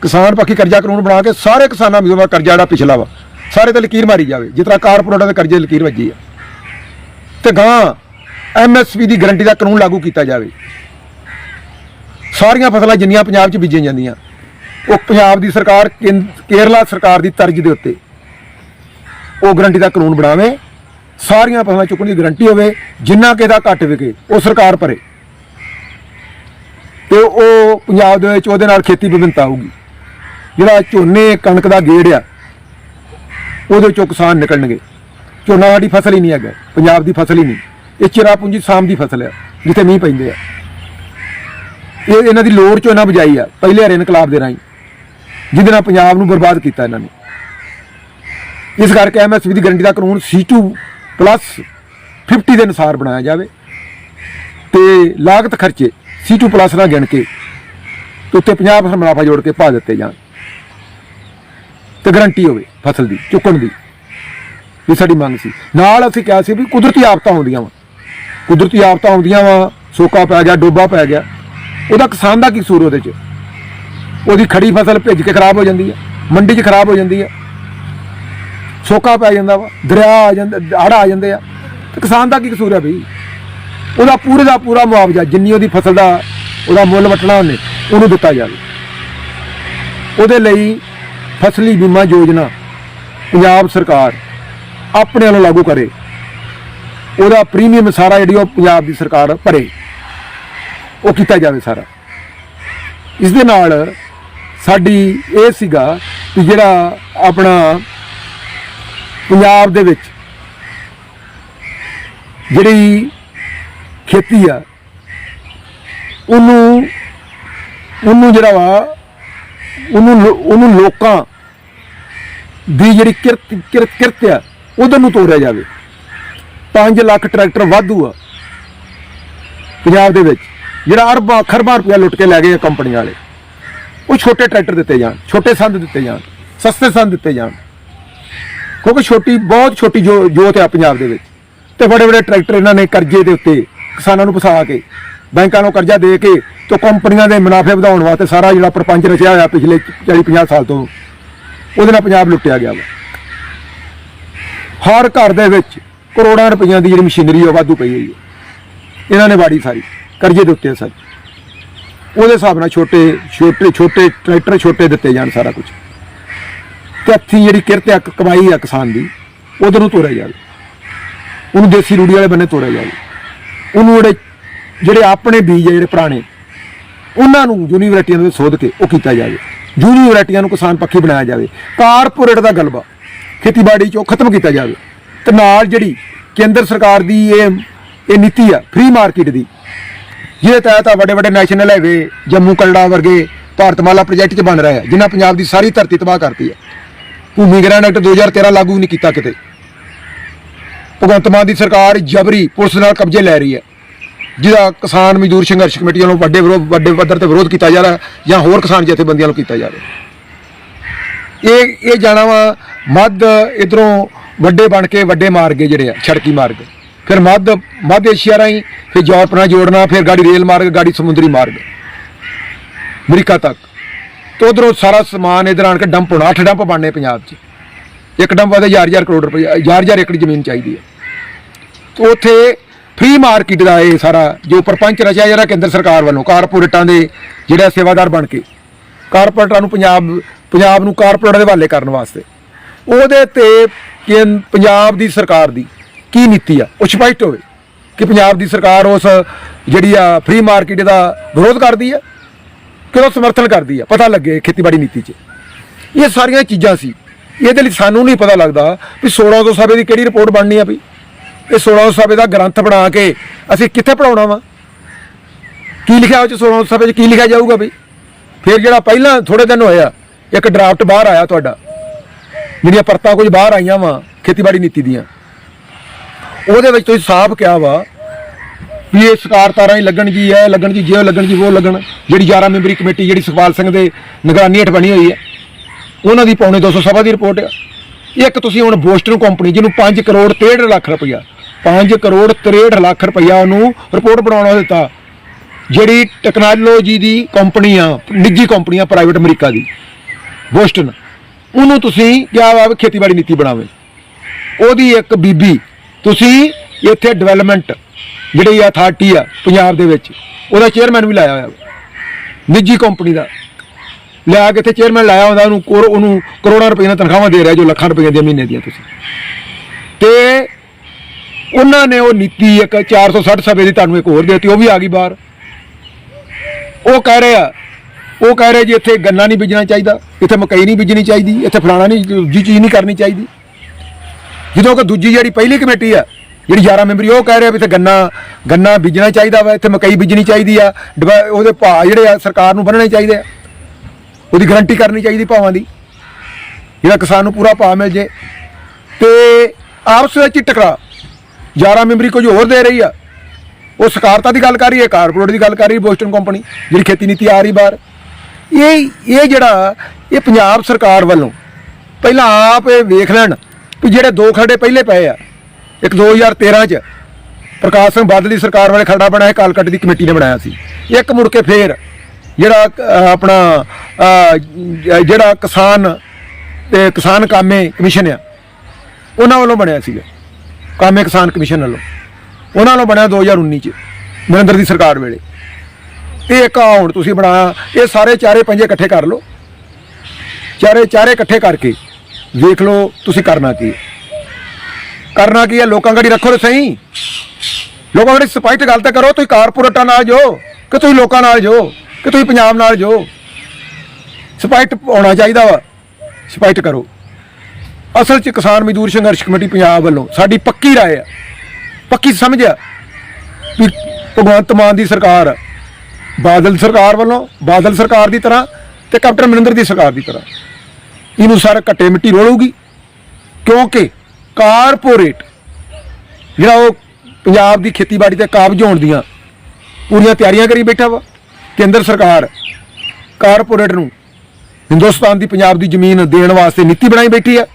[SPEAKER 1] ਕਿਸਾਨ ਪੱਖੀ ਕਰਜ਼ਾ ਕਾਨੂੰਨ ਬਣਾ ਕੇ ਸਾਰੇ ਕਿਸਾਨਾਂ ਨੂੰ ਕਰਜ਼ਾ ਜਿਹੜਾ ਪਿਛਲਾ ਵਾ, ਸਾਰੇ ਤੇ ਲਕੀਰ ਮਾਰੀ ਜਾਵੇ, ਜਿਸ ਤਰ੍ਹਾਂ ਕਾਰਪੋਰੇਟਾਂ ਦੇ ਕਰਜ਼ੇ ਲਕੀਰ ਵੱਜੀ ਆ। ਤੇ ਗਾਂ ਐਮਐਸਪੀ ਦੀ ਗਾਰੰਟੀ ਦਾ ਕਾਨੂੰਨ ਲਾਗੂ ਕੀਤਾ ਜਾਵੇ। ਸਾਰੀਆਂ ਫਸਲਾਂ ਜਿੰਨੀਆਂ ਪੰਜਾਬ 'ਚ ਬੀਜੀਆਂ ਜਾਂਦੀਆਂ ਉਹ ਪੰਜਾਬ ਦੀ ਸਰਕਾਰ ਕੇਂ- ਕੇਰਲਾ ਸਰਕਾਰ ਦੀ ਤਰਜ਼ ਦੇ ਉੱਤੇ ਉਹ ਗਰੰਟੀ ਦਾ ਕਾਨੂੰਨ ਬਣਾਵੇ, ਸਾਰੀਆਂ ਫਸਲਾਂ ਚੁੱਕਣ ਦੀ ਗਰੰਟੀ ਹੋਵੇ, ਜਿੰਨਾ ਕਿ ਇਹਦਾ ਘੱਟ ਵਿਕੇ, ਉਹ ਸਰਕਾਰ ਭਰੇ। ਤੇ ਉਹ ਪੰਜਾਬ ਦੇ ਵਿੱਚ ਉਹਦੇ ਨਾਲ ਖੇਤੀ ਵਿਭਿੰਨਤਾ ਆਊਗੀ ਜਿਹੜਾ ਝੋਨੇ ਕਣਕ ਦਾ ਗੇੜ ਆ, ਉਹਦੇ ਚੋਂ ਕਿਸਾਨ ਨਿਕਲਣਗੇ। ਝੋਨਾ ਸਾਡੀ ਫਸਲ ਹੀ ਨਹੀਂ ਹੈਗਾ, ਪੰਜਾਬ ਦੀ ਫਸਲ ਹੀ ਨਹੀਂ। ਇਹ ਚਿਰਾ ਪੂੰਜੀ ਸਾਮ ਦੀ ਫਸਲ ਆ, ਜਿੱਥੇ ਮੀਂਹ ਪੈਂਦੇ ਆ। ਇਹ ਇਹਨਾਂ ਦੀ ਲੋੜ ਚੋਂ ਇਹਨਾਂ ਬਜਾਈ ਆ, ਪਹਿਲੇ ਹਰੇ ਇਨਕਲਾਬ ਦੇ ਰਾਹੀਂ। ਜਿਹਦੇ ਨਾਲ ਪੰਜਾਬ ਨੂੰ ਬਰਬਾਦ ਕੀਤਾ ਇਹਨਾਂ ਨੇ। ਇਸ ਕਰਕੇ ਐਮਐਸਪੀ ਦੀ ਗਰੰਟੀ ਦਾ ਕਾਨੂੰਨ C2 ਪਲੱਸ 50 ਦੇ ਅਨੁਸਾਰ ਬਣਾਇਆ ਜਾਵੇ ਤੇ ਲਾਗਤ ਖਰਚੇ C2 ਪਲੱਸ ਨਾਲ ਗਿਣ ਕੇ ਤੇ ਉੱਤੇ 50% ਮੁਨਾਫਾ ਜੋੜ ਕੇ ਪਾ ਦਿੱਤੇ ਜਾਣ। ਤੇ ਗਰੰਟੀ ਹੋਵੇ ਫਸਲ ਦੀ, ਚੁੱਕਣ ਦੀ। ਇਹ ਸਾਡੀ ਮੰਗ ਸੀ। ਨਾਲ ਅਸੀਂ ਕਿਹਾ ਸੀ ਵੀ ਕੁਦਰਤੀ ਆਫਤਾਂ ਆਉਂਦੀਆਂ ਵਾ। ਕੁਦਰਤੀ ਆਫਤਾਂ ਆਉਂਦੀਆਂ ਵਾ, ਸੋਕਾ ਪੈ ਗਿਆ, ਡੋਬਾ ਪੈ ਗਿਆ। ਉਹਦਾ ਕਿਸਾਨ ਦਾ ਕੀ ਕਸੂਰ ਉਹਦੇ 'ਚ? ਉਹਦੀ ਖੜੀ ਫਸਲ ਭਿੱਜ ਕੇ ਖਰਾਬ ਹੋ ਜਾਂਦੀ ਹੈ ਮੰਡੀ 'ਚ ਖਰਾਬ ਹੋ ਜਾਂਦੀ ਹੈ ਸੋਕਾ ਪੈ ਜਾਂਦਾ ਵਾ, ਦਰਿਆ ਆ ਜਾਂਦਾ, ਹੜ੍ਹ ਆ ਜਾਂਦੇ ਆ। ਤੇ ਕਿਸਾਨ ਦਾ ਕੀ ਕਸੂਰ ਹੈ ਬਈ? ਉਹਦਾ ਪੂਰੇ ਦਾ ਪੂਰਾ ਮੁਆਵਜ਼ਾ, ਜਿੰਨੀ ਉਹਦੀ ਫਸਲ ਦਾ, ਉਹਦਾ ਮੁੱਲ ਵਟਣਾ ਉਹਨੇ, ਉਹਨੂੰ ਦਿੱਤਾ ਜਾਵੇ। ਉਹਦੇ ਲਈ ਫਸਲੀ ਬੀਮਾ ਯੋਜਨਾ ਪੰਜਾਬ ਸਰਕਾਰ ਆਪਣੇ ਵੱਲੋਂ ਲਾਗੂ ਕਰੇ। ਉਹਦਾ ਪ੍ਰੀਮੀਅਮ ਸਾਰਾ ਜਿਹੜੀ ਉਹ ਪੰਜਾਬ ਦੀ ਸਰਕਾਰ ਭਰੇ। ਉਹ ਕੀਤਾ ਜਾਵੇ ਸਾਰਾ। ਇਸ ਦੇ ਨਾਲ ਸਾਡੀ ਇਹ ਸੀਗਾ ਕਿ ਜਿਹੜਾ ਆਪਣਾ ਪੰਜਾਬ ਦੇ ਵਿੱਚ ਜਿਹੜੀ ਖੇਤੀ ਆ, ਉਹਨੂੰ ਉਹਨੂੰ ਜਿਹੜਾ ਵਾ, ਉਹਨੂੰ ਉਹਨੂੰ ਲੋਕਾਂ ਦੀ ਜਿਹੜੀ ਕਿਰਤ ਕਿਰਤ ਕਿਰਤ ਆ ਉਹਦੇ ਨੂੰ ਤੋਰਿਆ ਜਾਵੇ। 5 ਲੱਖ ਟਰੈਕਟਰ ਵਾਧੂ ਆ ਪੰਜਾਬ ਦੇ ਵਿੱਚ, ਜਿਹੜਾ ਅਰਬਾਂ, ਖਰਬਾਂ ਰੁਪਇਆ ਲੁੱਟ ਕੇ ਲੈ ਗਏ ਆ ਕੰਪਨੀ ਵਾਲੇ। ਉਹ ਛੋਟੇ ਟਰੈਕਟਰ ਦਿੱਤੇ ਜਾਣ, ਛੋਟੇ ਸੰਦ ਦਿੱਤੇ ਜਾਣ, ਸਸਤੇ ਸੰਦ ਦਿੱਤੇ ਜਾਣ। ਕਿਉਂਕਿ ਛੋਟੀ, ਬਹੁਤ ਛੋਟੀ ਜੋ ਜੋਤ ਆ ਪੰਜਾਬ ਦੇ ਵਿੱਚ। ਤੇ ਬੜੇ ਬੜੇ ਟਰੈਕਟਰ ਇਹਨਾਂ ਨੇ ਕਰਜ਼ੇ ਦੇ ਉੱਤੇ ਕਿਸਾਨਾਂ ਨੂੰ ਫਸਾ ਕੇ, ਬੈਂਕਾਂ ਨੂੰ ਕਰਜ਼ਾ ਦੇ ਕੇ ਤੇ ਕੰਪਨੀਆਂ ਦੇ ਮੁਨਾਫੇ ਵਧਾਉਣ ਵਾਸਤੇ ਸਾਰਾ ਜਿਹੜਾ ਪ੍ਰਪੰਚ ਰਚਿਆ ਹੋਇਆ ਪਿਛਲੇ 40 50 ਸਾਲ ਤੋਂ, ਉਹਦੇ ਨਾਲ ਪੰਜਾਬ ਲੁੱਟਿਆ ਗਿਆ ਵਾ। ਹਰ ਘਰ ਦੇ ਵਿੱਚ ਕਰੋੜਾਂ ਰੁਪਈਆਂ ਦੀ ਜਿਹੜੀ ਮਸ਼ੀਨਰੀ ਆ ਉਹ ਵਾਧੂ ਪਈ ਹੋਈ ਹੈ। ਇਹਨਾਂ ਨੇ ਵਾੜੀ ਸਾਰੀ, ਕਰਜ਼ੇ ਦੇ ਉੱਤੇ ਸਰ ਉਹਦੇ ਹਿਸਾਬ ਨਾਲ ਛੋਟੇ ਛੋਟੇ ਛੋਟੇ ਟਰੈਕਟਰ ਛੋਟੇ ਦਿੱਤੇ ਜਾਣ ਸਾਰਾ ਕੁਝ ਤੇ ਹੱਥੀਂ ਜਿਹੜੀ ਕਿਰਤ ਆ ਕਮਾਈ ਆ ਕਿਸਾਨ ਦੀ ਉਧਰ ਨੂੰ ਤੋਰਿਆ ਜਾਵੇ। ਉਹਨੂੰ ਦੇਸੀ ਰੂੜੀ ਵਾਲੇ ਬੰਨੇ ਤੋਰਿਆ ਜਾਵੇ। ਉਹਨੂੰ ਜਿਹੜੇ ਜਿਹੜੇ ਆਪਣੇ ਬੀਜ ਆ ਜਿਹੜੇ ਪੁਰਾਣੇ, ਉਹਨਾਂ ਨੂੰ ਯੂਨੀਵਰਸਿਟੀਆਂ ਦੇ ਵਿੱਚ ਸੋਧ ਕੇ ਉਹ ਕੀਤਾ ਜਾਵੇ। ਯੂਨੀਵਰਸਿਟੀਆਂ ਨੂੰ ਕਿਸਾਨ ਪੱਖੀ ਬਣਾਇਆ ਜਾਵੇ। ਕਾਰਪੋਰੇਟ ਦਾ ਗਲਬਾ ਖੇਤੀਬਾੜੀ ਚੋਂ ਖਤਮ ਕੀਤਾ ਜਾਵੇ। ਤੇ ਨਾਲ ਜਿਹੜੀ ਕੇਂਦਰ ਸਰਕਾਰ ਦੀ ਇਹ ਇਹ ਨੀਤੀ ਆ ਫ੍ਰੀ ਮਾਰਕੀਟ ਦੀ ਜਿਹਦੇ ਤਹਿਤ ਆ ਵੱਡੇ ਵੱਡੇ ਨੈਸ਼ਨਲ ਹਾਈਵੇ ਜੰਮੂ ਕਲੜਾ ਵਰਗੇ ਭਾਰਤਮਾਲਾ ਪ੍ਰੋਜੈਕਟ 'ਚ ਬਣ ਰਿਹਾ ਹੈ, ਜਿਨ੍ਹਾਂ ਪੰਜਾਬ ਦੀ ਸਾਰੀ ਧਰਤੀ ਤਬਾਹ ਕਰਤੀ ਹੈ। ਭੂਮੀ ਗ੍ਰਹਿਣ ਐਕਟ 2013 ਲਾਗੂ ਨਹੀਂ ਕੀਤਾ ਕਿਤੇ। ਭਗਵੰਤ ਮਾਨ ਦੀ ਸਰਕਾਰ ਜਬਰੀ ਪੁਲਿਸ ਨਾਲ ਕਬਜ਼ੇ ਲੈ ਰਹੀ ਹੈ। ਜਿਹਦਾ ਕਿਸਾਨ ਮਜ਼ਦੂਰ ਸੰਘਰਸ਼ ਕਮੇਟੀ ਵੱਲੋਂ ਵੱਡੇ ਵਿਰੋਧ, ਵੱਡੇ ਪੱਧਰ ਤੇ ਵਿਰੋਧ ਕੀਤਾ ਜਾ ਰਿਹਾ ਜਾਂ ਹੋਰ ਕਿਸਾਨ ਜਥੇਬੰਦੀਆਂ ਵੱਲੋਂ ਕੀਤਾ ਜਾ ਰਿਹਾ ਇਹ ਇਹ ਜਾਣਾ ਵਾ ਮੱਧ ਇਧਰੋਂ ਵੱਡੇ ਬਣ ਕੇ ਵੱਡੇ ਮਾਰਗ ਜਿਹੜੇ ਆ ਛੜਕੀ ਮਾਰਗ। ਫਿਰ ਮੱਧ ਮੱਧ ਏਸ਼ੀਆ ਰਾਹੀਂ ਫਿਰ ਯੂਰਪ ਨਾਲ ਜੋੜਨਾ, ਫਿਰ ਗਾੜੀ ਰੇਲ ਮਾਰਗ, ਗਾੜੀ ਸਮੁੰਦਰੀ ਮਾਰਗ। ਅਮਰੀਕਾ ਤੱਕ। ਤੇ ਉਧਰੋਂ ਸਾਰਾ ਸਮਾਨ ਇਧਰ ਆਣ ਕੇ ਡੰਪ ਹੋਣਾ, ਅੱਠ ਡੰਪ ਬਣਨੇ ਪੰਜਾਬ 'ਚ। ਇੱਕ ਡੰਪ ਵਾਸਤੇ ਹਜ਼ਾਰ ਹਜ਼ਾਰ ਕਰੋੜ ਰੁਪਏ ਹਜ਼ਾਰ ਹਜ਼ਾਰ ਏਕੜ ਜ਼ਮੀਨ ਚਾਹੀਦੀ ਹੈ। ਤੇ ਉੱਥੇ ਫ੍ਰੀ ਮਾਰਕੀਟ ਦਾ ਇਹ ਸਾਰਾ ਜੋ ਪ੍ਰਪੰਚ ਰਚਿਆ ਜਿਹੜਾ ਕੇਂਦਰ ਸਰਕਾਰ ਵੱਲੋਂ, ਕਾਰਪੋਰੇਟਾਂ ਦੇ ਜਿਹੜਾ ਸੇਵਾਦਾਰ ਬਣ ਕੇ। ਕਾਰਪੋਰੇਟਾਂ ਨੂੰ ਪੰਜਾਬ ਪੰਜਾਬ ਨੂੰ ਕਾਰਪੋਰੇਟਾਂ ਦੇ ਹਵਾਲੇ ਕਰਨ ਵਾਸਤੇ। ਉਹਦੇ ਤੇ ਕੇਂ- ਪੰਜਾਬ ਦੀ ਸਰਕਾਰ ਦੀ। ਕੀ ਨੀਤੀ ਆ? ਉਹ ਸਪਸ਼ਟ ਹੋਵੇ ਕਿ ਪੰਜਾਬ ਦੀ ਸਰਕਾਰ ਉਸ ਜਿਹੜੀ ਆ ਫ੍ਰੀ ਮਾਰਕੀਟ ਦਾ ਵਿਰੋਧ ਕਰਦੀ ਆ ਕਿ ਉਹ ਸਮਰਥਨ ਕਰਦੀ ਆ? ਪਤਾ ਲੱਗੇ ਖੇਤੀਬਾੜੀ ਨੀਤੀ 'ਚ। ਇਹ ਸਾਰੀਆਂ ਚੀਜ਼ਾਂ ਸੀ। ਇਹਦੇ ਲਈ ਸਾਨੂੰ ਨਹੀਂ ਪਤਾ ਲੱਗਦਾ ਵੀ 1600 ਸਭੇ ਦੀ ਕਿਹੜੀ ਰਿਪੋਰਟ ਬਣਨੀ ਆ ਵੀ। ਇਹ 1600 ਸਭੇ ਦਾ ਗ੍ਰੰਥ ਬਣਾ ਕੇ ਅਸੀਂ ਕਿੱਥੇ ਪੜਾਉਣਾ ਵਾ? ਕੀ ਲਿਖਿਆ ਉਹ ਚ 1600 ਸਭੇ ਚ? ਕੀ ਲਿਖਿਆ ਜਾਊਗਾ ਬਈ ਫਿਰ ਜਿਹੜਾ ਪਹਿਲਾਂ ਥੋੜੇ ਦਿਨ ਹੋਇਆ ਇੱਕ ਡਰਾਫਟ ਬਾਹਰ ਆਇਆ ਤੁਹਾਡਾ। ਜਿਹੜੀਆਂ ਪਰਤਾਂ ਕੁਝ ਬਾਹਰ ਆਈਆਂ ਵਾ ਖੇਤੀਬਾੜੀ ਨੀਤੀ ਦੀਆਂ। ਉਹਦੇ ਵਿੱਚ ਤੁਸੀਂ ਸਾਫ਼ ਕਿਹਾ ਵਾ ਵੀ ਇਹ ਸਰਕਾਰ ਤਾਰਾਂ ਹੀ ਲੱਗਣ ਜੀ ਹੈ, ਲੱਗਣ ਜੀ ਜੇ ਲੱਗਣ ਜੀ ਉਹ ਲੱਗਣ। ਜਿਹੜੀ 11 ਮੈਂਬਰੀ ਕਮੇਟੀ, ਜਿਹੜੀ ਸੁਖਪਾਲ ਸਿੰਘ ਦੇ ਨਿਗਰਾਨੀ ਹੇਠ ਬਣੀ ਹੋਈ ਹੈ, ਉਹਨਾਂ ਦੀ ਪੌਣੇ 200 ਸਭਾ ਦੀ ਰਿਪੋਰਟ ਆ। ਇੱਕ ਤੁਸੀਂ ਹੁਣ ਬੋਸਟਨ ਕੰਪਨੀ, ਜਿਹਨੂੰ 5 ਕਰੋੜ 63 ਲੱਖ ਰੁਪਇਆ 5 ਕਰੋੜ 63 ਲੱਖ ਰੁਪਇਆ ਉਹਨੂੰ ਰਿਪੋਰਟ ਬਣਾਉਣਾ ਦਿੱਤਾ। ਜਿਹੜੀ ਟੈਕਨੋਲੋਜੀ ਦੀ ਕੰਪਨੀ ਆ ਨਿੱਜੀ ਕੰਪਨੀ ਆ ਪ੍ਰਾਈਵੇਟ ਅਮਰੀਕਾ ਦੀ, ਬੋਸਟਨ, ਉਹਨੂੰ ਤੁਸੀਂ ਕਿਹਾ ਵਾ ਵੀ ਖੇਤੀਬਾੜੀ ਨੀਤੀ ਬਣਾਵੇ। ਉਹਦੀ ਇੱਕ ਬੀਬੀ ਤੁਸੀਂ ਇੱਥੇ ਡਿਵੈਲਪਮੈਂਟ ਜਿਹੜੀ ਅਥਾਰਟੀ ਆ ਪੰਜਾਬ ਦੇ ਵਿੱਚ, ਉਹਦਾ ਚੇਅਰਮੈਨ ਵੀ ਲਾਇਆ ਹੋਇਆ ਨਿੱਜੀ ਕੰਪਨੀ ਦਾ। ਲਿਆ ਕੇ ਇੱਥੇ ਚੇਅਰਮੈਨ ਲਾਇਆ ਹੁੰਦਾ, ਉਹਨੂੰ ਕਰੋ- ਉਹਨੂੰ ਕਰੋੜਾਂ ਰੁਪਏ ਦੀਆਂ ਤਨਖਾਹਾਂ ਦੇ ਰਿਹਾ ਜੋ ਲੱਖਾਂ ਰੁਪਏ ਦੀਆਂ ਮਹੀਨੇ ਦੀਆਂ ਤੁਸੀਂ। ਤੇ ਉਹਨਾਂ ਨੇ ਉਹ ਨੀਤੀ ਇੱਕ 460 ਸਭੇ ਦੀ ਤੁਹਾਨੂੰ ਇੱਕ ਹੋਰ ਦਿੱਤੀ, ਉਹ ਵੀ ਆ ਗਈ ਬਾਹਰ। ਉਹ ਕਹਿ ਰਹੇ ਆ, ਉਹ ਕਹਿ ਰਹੇ ਜੀ ਇੱਥੇ ਗੰਨਾ ਨਹੀਂ ਬੀਜਣਾ ਚਾਹੀਦਾ, ਇੱਥੇ ਮਕਈ ਨਹੀਂ ਬੀਜਣੀ ਚਾਹੀਦੀ, ਇੱਥੇ ਫਲਾਣਾ ਨਹੀਂ ਦੂਜੀ ਚੀਜ਼ ਨਹੀਂ ਕਰਨੀ ਚਾਹੀਦੀ। ਜਦੋਂ ਕਿ ਦੂਜੀ ਜਿਹੜੀ ਪਹਿਲੀ ਕਮੇਟੀ ਆ, ਜਿਹੜੀ 11 ਮੈਂਬਰੀ, ਉਹ ਕਹਿ ਰਹੇ ਆ ਵੀ ਇੱਥੇ ਗੰਨਾ ਗੰਨਾ ਬੀਜਣਾ ਚਾਹੀਦਾ ਵਾ, ਇੱਥੇ ਮਕਈ ਬੀਜਣੀ ਚਾਹੀਦੀ ਆ, ਡਿਵਾ- ਉਹਦੇ ਭਾਅ ਜਿਹੜੇ ਆ ਸਰਕਾਰ ਨੂੰ ਬੰਨਣੇ ਚਾਹੀਦੇ ਆ। ਉਹਦੀ ਗਾਰੰਟੀ ਕਰਨੀ ਚਾਹੀਦੀ ਭਾਵਾਂ ਦੀ। ਜਿਹੜਾ ਕਿਸਾਨ ਨੂੰ ਪੂਰਾ ਭਾਅ ਮਿਲ ਜੇ। ਤੇ ਆਪਸ ਵਿੱਚ ਹੀ ਟਕਰਾ। 11 ਮੈਂਬਰੀ ਕੁਝ ਹੋਰ ਦੇ ਰਹੀ ਆ। ਉਹ ਸਕਾਰਤਾ ਦੀ ਗੱਲ ਕਰ ਰਹੀ ਹੈ, ਕਾਰਪੋਰੇਟ ਦੀ ਗੱਲ ਕਰ ਰਹੀ ਬੋਸਟਨ ਕੰਪਨੀ, ਜਿਹੜੀ ਖੇਤੀ ਨੀਤੀ ਆ ਰਹੀ ਬਾਹਰ। ਇਹ ਇਹ ਜਿਹੜਾ, ਇਹ ਪੰਜਾਬ ਸਰਕਾਰ ਵੱਲੋਂ ਪਹਿਲਾਂ ਆਪ ਇਹ ਵੇਖ ਲੈਣ ਵੀ ਜਿਹੜੇ ਦੋ ਖਰੜੇ ਪਹਿਲੇ ਪਏ ਆ, ਇੱਕ 2013 ਚ ਪ੍ਰਕਾਸ਼ ਸਿੰਘ ਬਾਦਲ ਦੀ ਸਰਕਾਰ ਵਾਲੇ ਖਰੜਾ ਬਣਾਇਆ, ਕਾਲਕੱਟ ਦੀ ਕਮੇਟੀ ਨੇ ਬਣਾਇਆ ਸੀ। ਇੱਕ ਮੁੜ ਕੇ ਫੇਰ ਜਿਹੜਾ ਆਪਣਾ ਜਿਹੜਾ ਕਿਸਾਨ ਤੇ ਕਿਸਾਨ ਕਾਮੇ ਕਮਿਸ਼ਨ ਆ, ਉਹਨਾਂ ਵੱਲੋਂ ਬਣਿਆ ਸੀਗਾ, ਕਾਮੇ ਕਿਸਾਨ ਕਮਿਸ਼ਨ ਵੱਲੋਂ। ਉਹਨਾਂ ਵੱਲੋਂ ਬਣਿਆ 2019 ਚ, ਨਰਿੰਦਰ ਦੀ ਸਰਕਾਰ ਵੇਲੇ। ਤੇ ਇੱਕ ਆਹ ਹੁਣ ਤੁਸੀਂ ਬਣਾਇਆ ਇਹ ਸਾਰੇ ਚਾਰੇ ਪੰਜੇ ਇਕੱਠੇ ਕਰ ਲਓ। ਚਾਰੇ ਚਾਰੇ ਇਕੱਠੇ ਕਰਕੇ ਵੇਖ ਲਓ ਤੁਸੀਂ ਕਰਨਾ ਕੀ। ਕਰਨਾ ਕੀ ਹੈ? ਲੋਕਾਂ ਗੜੀ ਰੱਖੋ ਤੇ ਸਹੀ। ਲੋਕਾਂ ਗੜੀ ਸਪਸ਼ਟ ਗੱਲ ਤਾਂ ਕਰੋ, ਤੁਸੀਂ ਕਾਰਪੋਰੇਟਾਂ ਨਾਲ ਜੋ ਕਿ ਤੁਸੀਂ ਲੋਕਾਂ ਨਾਲ ਜੋ ਕਿ ਤੁਸੀਂ ਪੰਜਾਬ ਨਾਲ ਜੋ ਸਪਸ਼ਟ ਹੋਣਾ ਚਾਹੀਦਾ ਵਾ। ਸਪਸ਼ਟ ਕਰੋ। ਅਸਲ 'ਚ ਕਿਸਾਨ ਮਜ਼ਦੂਰ ਸੰਘਰਸ਼ ਕਮੇਟੀ ਪੰਜਾਬ ਵੱਲੋਂ ਸਾਡੀ ਪੱਕੀ ਰਾਏ ਆ। ਪੱਕੀ ਸਮਝ ਆ ਵੀ ਭਗਵੰਤ ਮਾਨ ਦੀ ਸਰਕਾਰ ਬਾਦਲ ਸਰਕਾਰ ਵੱਲੋਂ, ਬਾਦਲ ਸਰਕਾਰ ਦੀ ਤਰ੍ਹਾਂ ਤੇ ਕੈਪਟਨ ਅਮਰਿੰਦਰ ਦੀ ਸਰਕਾਰ ਦੀ ਤਰ੍ਹਾਂ। ਇਹਨੂੰ ਸਾਰਾ ਘੱਟੇ ਮਿੱਟੀ ਰੋਲੂਗੀ। ਕਿਉਂਕਿ ਕਾਰਪੋਰੇਟ, ਜਿਹੜਾ ਉਹ ਪੰਜਾਬ ਦੀ ਖੇਤੀਬਾੜੀ ਤੇ ਕਾਬਜ ਹੋਣ ਦੀਆਂ ਪੂਰੀਆਂ ਤਿਆਰੀਆਂ ਕਰੀ ਬੈਠਾ ਵਾ, ਕੇਂਦਰ ਸਰਕਾਰ ਕਾਰਪੋਰੇਟ ਨੂੰ ਹਿੰਦੁਸਤਾਨ ਦੀ ਪੰਜਾਬ ਦੀ ਜ਼ਮੀਨ ਦੇਣ ਵਾਸਤੇ ਨੀਤੀ ਬਣਾਈ ਬੈਠੀ ਆ।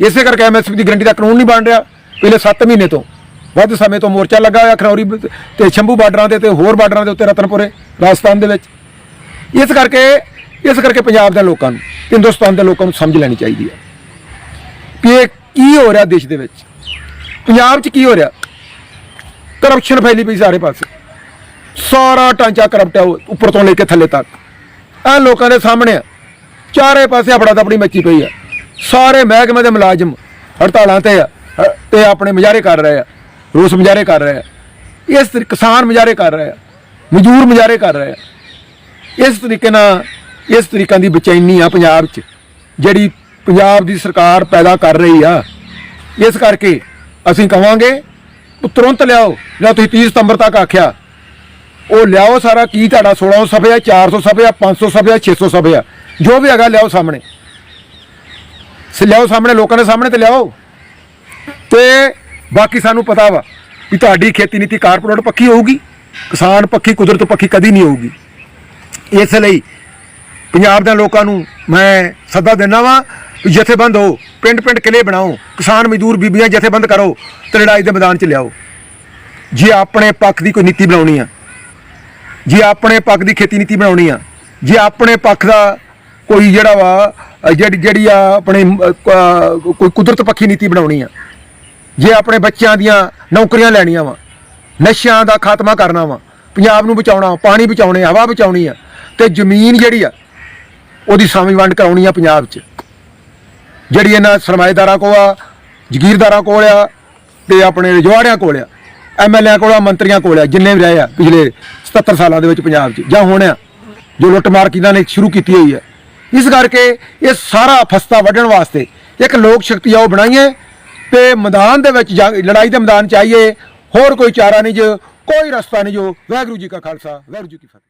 [SPEAKER 1] ਇਸੇ ਕਰਕੇ ਐਮਐਸਪੀ ਦੀ ਗਰੰਟੀ ਦਾ ਕਾਨੂੰਨ ਨਹੀਂ ਬਣ ਰਿਹਾ। ਪਿਛਲੇ 7 ਮਹੀਨੇ ਤੋਂ ਵੱਧ ਸਮੇਂ ਤੋਂ ਮੋਰਚਾ ਲੱਗਾ ਹੋਇਆ ਖਨੌਰੀ ਬ- ਤੇ ਸ਼ੰਭੂ ਬਾਰਡਰਾਂ ਦੇ ਤੇ ਹੋਰ ਬਾਰਡਰਾਂ ਦੇ ਉੱਤੇ ਰਤਨਪੁਰੇ, ਰਾਜਸਥਾਨ ਦੇ ਵਿੱਚ। ਇਸ ਕਰਕੇ ਇਸ ਕਰਕੇ ਪੰਜਾਬ ਦੇ ਲੋਕਾਂ ਨੂੰ, ਹਿੰਦੁਸਤਾਨ ਦੇ ਲੋਕਾਂ ਨੂੰ ਸਮਝ ਲੈਣੀ ਚਾਹੀਦੀ ਹੈ ਕਿ ਇਹ ਕੀ ਹੋ ਰਿਹਾ ਦੇਸ਼ ਦੇ ਵਿੱਚ। ਪੰਜਾਬ 'ਚ ਕੀ ਹੋ ਰਿਹਾ? ਕਰਪਸ਼ਨ ਫੈਲੀ ਪਈ ਸਾਰੇ ਪਾਸੇ। ਸਾਰਾ ਢਾਂਚਾ ਕਰਪਟ ਹੈ ਉਹ ਉੱਪਰ ਤੋਂ ਲੈ ਕੇ ਥੱਲੇ ਤੱਕ। ਇਹ ਲੋਕਾਂ ਦੇ ਸਾਹਮਣੇ ਆ। ਚਾਰੇ ਪਾਸੇ ਆਪਣਾ ਆਪਣੀ ਮੱਚੀ ਪਈ ਆ। ਸਾਰੇ ਮਹਿਕਮੇ ਦੇ ਮੁਲਾਜ਼ਮ ਹੜਤਾਲਾਂ ਤੇ ਆ, ਤੇ ਆਪਣੇ ਮੁਜ਼ਾਹਰੇ ਕਰ ਰਹੇ ਆ, ਰੋਸ ਮੁਜ਼ਾਹਰੇ ਕਰ ਰਹੇ ਆ। ਇਸ ਤਰੀ- ਕਿਸਾਨ ਮੁਜ਼ਾਹਰੇ ਕਰ ਰਹੇ ਆ, ਮਜ਼ਦੂਰ ਮੁਜ਼ਾਹਰੇ ਕਰ ਰਹੇ ਆ। ਇਸ ਤਰੀਕੇ ਨਾਲ ਇਸ ਤਰੀਕਾਂ ਦੀ ਬੇਚੈਨੀ ਆ ਪੰਜਾਬ 'ਚ, ਜਿਹੜੀ ਪੰਜਾਬ ਦੀ ਸਰਕਾਰ ਪੈਦਾ ਕਰ ਰਹੀ ਆ। ਇਸ ਕਰਕੇ ਅਸੀਂ ਕਹਾਂਗੇ ਉਹ ਤੁਰੰਤ ਲਿਆਓ ਜਿਹੜਾ ਤੁਸੀਂ 30 ਸਤੰਬਰ ਤੱਕ ਆਖਿਆ, ਉਹ ਲਿਆਓ ਸਾਰਾ, ਕੀ ਤੁਹਾਡਾ 1600 ਸਫੇ ਆ 400 ਸਫੇ ਆ 500 ਸਫੇ ਆ 600 ਸਫੇ ਆ ਜੋ ਵੀ ਹੈਗਾ ਲਿਆਓ ਸਾਹਮਣੇ। ਲਿਆਓ ਸਾਹਮਣੇ, ਲੋਕਾਂ ਦੇ ਸਾਹਮਣੇ ਤੇ ਲਿਆਓ। ਤੇ ਬਾਕੀ ਸਾਨੂੰ ਪਤਾ ਵਾ ਵੀ ਤੁਹਾਡੀ ਖੇਤੀ ਨੀਤੀ ਕਾਰਪੋਰੇਟ ਪੱਕੀ ਹੋਊਗੀ, ਕਿਸਾਨ ਪੱਖੀ, ਕੁਦਰਤ ਪੱਖੀ ਕਦੀ ਨਹੀਂ ਹੋਊਗੀ। ਇਸ ਲਈ ਪੰਜਾਬ ਦੇ ਲੋਕਾਂ ਨੂੰ ਮੈਂ ਸੱਦਾ ਦਿੰਦਾ ਵਾਂ ਵੀ ਜਥੇਬੰਦ ਹੋ ਪਿੰਡ ਪਿੰਡ ਕਿਲੇ ਬਣਾਓ, ਕਿਸਾਨ ਮਜ਼ਦੂਰ ਬੀਬੀਆਂ ਜਥੇਬੰਦ ਕਰੋ ਤੇ ਲੜਾਈ ਦੇ ਮੈਦਾਨ 'ਚ ਲਿਆਓ। ਜੇ ਆਪਣੇ ਪੱਖ ਦੀ ਕੋਈ ਨੀਤੀ ਬਣਾਉਣੀ ਆ, ਜੇ ਆਪਣੇ ਪੱਖ ਦੀ ਖੇਤੀ ਨੀਤੀ ਬਣਾਉਣੀ ਆ, ਜੇ ਆਪਣੇ ਪੱਖ ਦਾ ਕੋਈ ਜਿਹੜਾ ਵਾ ਜਿਹੜੀ ਜਿਹੜੀ ਆ ਆਪਣੇ ਕੋਈ ਕੁਦਰਤ ਪੱਖੀ ਨੀਤੀ ਬਣਾਉਣੀ ਆ, ਜੇ ਆਪਣੇ ਬੱਚਿਆਂ ਦੀਆਂ ਨੌਕਰੀਆਂ ਲੈਣੀਆਂ ਵਾ, ਨਸ਼ਿਆਂ ਦਾ ਖਾਤਮਾ ਕਰਨਾ ਵਾ, ਪੰਜਾਬ ਨੂੰ ਬਚਾਉਣਾ, ਪਾਣੀ ਬਚਾਉਣੇ, ਹਵਾ ਬਚਾਉਣੀ ਆ, ਤੇ ਜ਼ਮੀਨ ਜਿਹੜੀ ਆ ਉਹਦੀ ਸਾਂਝੀ ਵੰਡ ਕਰਾਉਣੀ ਆ ਪੰਜਾਬ 'ਚ। ਜਿਹੜੀ ਇਹਨਾਂ ਸਰਮਾਏਦਾਰਾਂ ਕੋਲ ਆ, ਜ਼ਗੀਰਦਾਰਾਂ ਕੋਲ ਆ ਤੇ ਆਪਣੇ ਰਜਵਾੜਿਆਂ ਕੋਲ ਆ ਐਮਐਲਏ ਕੋਲ ਆ, ਮੰਤਰੀਆਂ ਕੋਲ ਆ, ਜਿੰਨੇ ਵੀ ਰਹੇ ਆ ਪਿਛਲੇ 77 ਸਾਲਾਂ ਦੇ ਵਿੱਚ ਪੰਜਾਬ 'ਚ, ਜਾਂ ਹੁਣ ਆ, ਜੋ ਲੁੱਟਮਾਰ ਕਿਨਾਂ ਨੇ ਸ਼ੁਰੂ ਕੀਤੀ ਹੋਈ ਹੈ ਇਸ ਕਰਕੇ ਇਹ ਸਾਰਾ ਫਸਤਾ ਵੱਢਣ ਵਾਸਤੇ ਇੱਕ ਲੋਕ ਸ਼ਕਤੀ ਆ, ਉਹ ਬਣਾਈਏ ਤੇ ਮੈਦਾਨ ਦੇ ਵਿੱਚ ਜਾ- ਲੜਾਈ ਦੇ ਮੈਦਾਨ ਚ ਆਈਏ, ਹੋਰ ਕੋਈ ਚਾਰਾ ਨਹੀਂ ਜੋ, ਕੋਈ ਰਸਤਾ ਨਹੀਂ ਜੋ। ਵਾਹਿਗੁਰੂ ਜੀ ਕਾ ਖਾਲਸਾ, ਵਾਹਿਗੁਰੂ ਜੀ ਕੀ ਫਤਿਹ।